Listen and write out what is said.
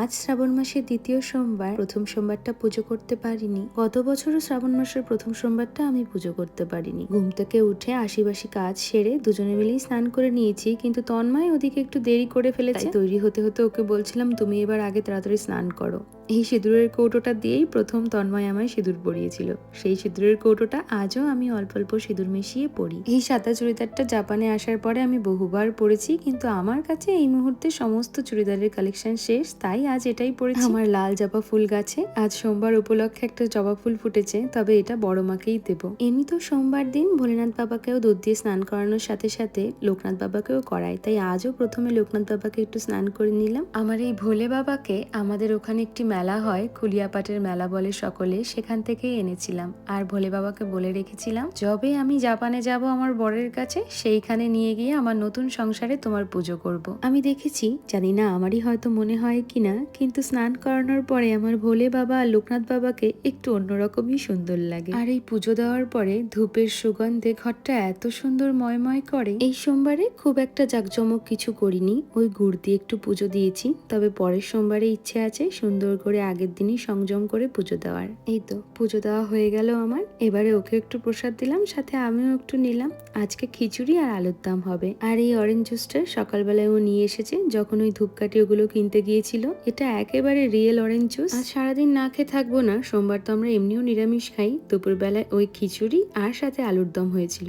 আজ শ্রাবণ মাসের দ্বিতীয় সোমবার, প্রথম সোমবারটা পুজো করতে পারিনি। গত বছরও শ্রাবণ মাসের প্রথম সোমবারটা আমি পুজো করতে পারিনি। ঘুম থেকে উঠে আশিবাসি কাজ সেরে দুজনে মিলেই স্নান করে নিয়েছি, কিন্তু তন্ময় ওদিকে একটু দেরি করে ফেলেছে। তৈরি হতে হতে ওকে বলছিলাম, তুমি এবার আগে তাড়াতাড়ি স্নান করো। এই সিঁদুরের কৌটোটা দিয়েই প্রথম তন্ময় আমায় সিঁদুর পরিয়েছিল। সেই সিঁদুরের কৌটোটা আজও আমি অল্প অল্প সিঁদুর মিশিয়ে পরি। এই সাদা চুড়িদারটা জাপানে আসার পরে আমি বহুবার পরেছি, কিন্তু আমার কাছে এই মুহূর্তে সমস্ত চুড়িদারের কালেকশন শেষ, তাই আজ এটাই পরেছি আমার লাল জবা ফুল গাছে আজ সোমবার উপলক্ষে একটা জবা ফুল ফুটেছে তবে এটা বড় মাকেই দেবো। এমনি তো সোমবার দিন ভোলেনাথ বাবাকেও দুধ দিয়ে স্নান করানোর সাথে সাথে লোকনাথ বাবাকেও করাই তাই আজও প্রথমে লোকনাথ বাবাকে একটু স্নান করে নিলাম। আমার এই ভোলে বাবাকে আমাদের ওখানে একটি মেলা হয় কুলিয়াপাটের মেলা বলে সকলে সেখান থেকেই এনেছিলাম। আর ভোলে বাবাকে বলে রেখেছিলাম যবে আমি জাপানে যাব আমার বরের কাছে সেইখানে নিয়ে গিয়ে আমার নতুন সংসারে তোমার পুজো করব। আমি দেখেছি জানি না আমারই হয়তো মনে হয় কিনা কিন্তু স্নান করানোর পরে আমার ভোলে বাবা আর লোকনাথ বাবাকে একটু অন্যরকমই সুন্দর লাগে। আর এই পুজো দেওয়ার পরে ধূপের সুগন্ধে ঘরটা এত সুন্দর ময়ময় করে। এই সোমবারে খুব একটা জাকজমক কিছু করিনি, ওই গুড় দিয়ে একটু পুজো দিয়েছি। তবে পরের সোমবারে ইচ্ছে আছে সুন্দর করে আগের দিনই সংযম করে পুজো দেওয়ার। এই তো, পুজো দেওয়া হয়ে গেল আমার। এবারে ওকে একটু প্রসাদ দিলাম, সাথে আমিও একটু নিলাম। আজকে খিচুড়ি আর আলুর দাম হবে। আর এই অরেঞ্জ জুসটা সকালবেলায় ও নিয়ে এসেছে, যখন ওই ধূপকাঠি ওগুলো কিনতে গিয়েছিল। এটা একেবারে রিয়েল অরেঞ্জ জুস আর সারাদিন না খেয়ে থাকব না, সোমবার তো আমরা এমনিও নিরামিষ খাই। দুপুরবেলায় ওই খিচুড়ি আর সাথে আলুর দম হয়েছিল।